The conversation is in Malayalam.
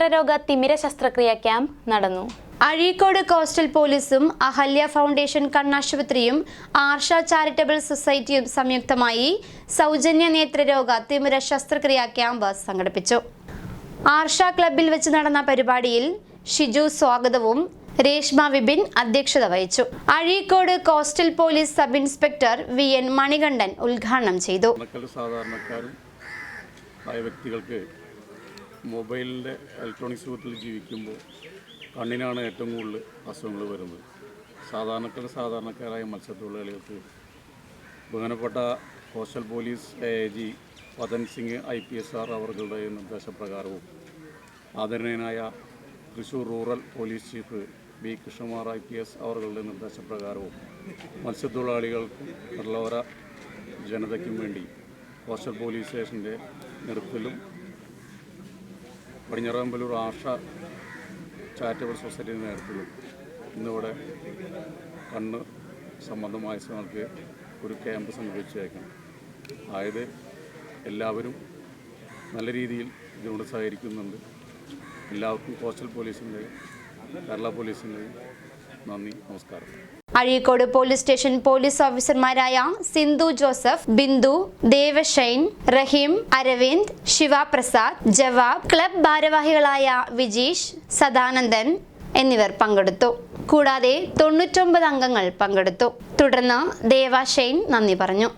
നേത്രരോഗ തിമിര ശസ്ത്രക്രിയ ക്യാമ്പ് നടന്നു. അഴീക്കോട് കോസ്റ്റൽ പോലീസും അഹല്യ ഫൗണ്ടേഷൻ കണ്ണാശുപത്രിയും ആർഷ ചാരിറ്റബിൾ സൊസൈറ്റിയും സംയുക്തമായി സൗജന്യ നേത്രരോഗ തിമിര ശസ്ത്രക്രിയാ ക്യാമ്പ് സംഘടിപ്പിച്ചു. ആർഷ ക്ലബിൽ വെച്ച് നടന്ന പരിപാടിയിൽ ഷിജു സ്വാഗതവും രേഷ്മ വിപിൻ അധ്യക്ഷത വഹിച്ചു. Azhikode coastal police sub inspector V N Manikandan ഉദ്ഘാടനം ചെയ്തു. മൊബൈലിന്റെ ഇലക്ട്രോണിക്സ് രൂപത്തിൽ ജീവിക്കുമ്പോൾ കണ്ണിനാണ് ഏറ്റവും കൂടുതൽ അസുഖങ്ങൾ വരുന്നത്. സാധാരണക്കാർ സാധാരണക്കാരായ മത്സ്യത്തൊഴിലാളികൾക്ക് ബഹുമാനപ്പെട്ട coastal police A G Pathan Singh I P S R അവരുടെ നിർദ്ദേശപ്രകാരവും ആദരണീയനായ Thrissur rural police chief B Krishnakumar I P S അവരുടെ നിർദ്ദേശപ്രകാരവും മത്സ്യത്തൊഴിലാളികൾക്കും കടലോര ജനതയ്ക്കും വേണ്ടി കോസ്റ്റൽ പോലീസ് സ്റ്റേഷന്റെ നേതൃത്വത്തിലും പടിഞ്ഞാറമ്പലൂർ ആഷ ചാരിറ്റബിൾ സൊസൈറ്റിയുടെ നേതൃത്വത്തിൽ ഇന്നിവിടെ കണ്ണ് സംബന്ധമായ സ്ഥലങ്ങൾക്ക് ഒരു ക്യാമ്പ് സംഘടിപ്പിച്ചേക്കാം അതായത് എല്ലാവരും നല്ല രീതിയിൽ ഇതിനോട് സഹകരിക്കുന്നുണ്ട്. എല്ലാവർക്കും കോസ്റ്റൽ പോലീസിന്റെയും കേരള പോലീസിന്റെയും നന്ദി നമസ്കാരം. അഴീക്കോട് പോലീസ് സ്റ്റേഷൻ പോലീസ് ഓഫീസർമാരായ സിന്ധു ജോസഫ് ബിന്ദു ദേവശൈൻ റഹീം അരവിന്ദ് ശിവപ്രസാദ് ജവാബ് ക്ലബ് ഭാരവാഹികളായ വിജീഷ് സദാനന്ദൻ എന്നിവർ പങ്കെടുത്തു. കൂടാതെ തൊണ്ണൂറ്റൊമ്പത് അംഗങ്ങൾ പങ്കെടുത്തു. തുടർന്ന് ദേവശൈൻ നന്ദി പറഞ്ഞു.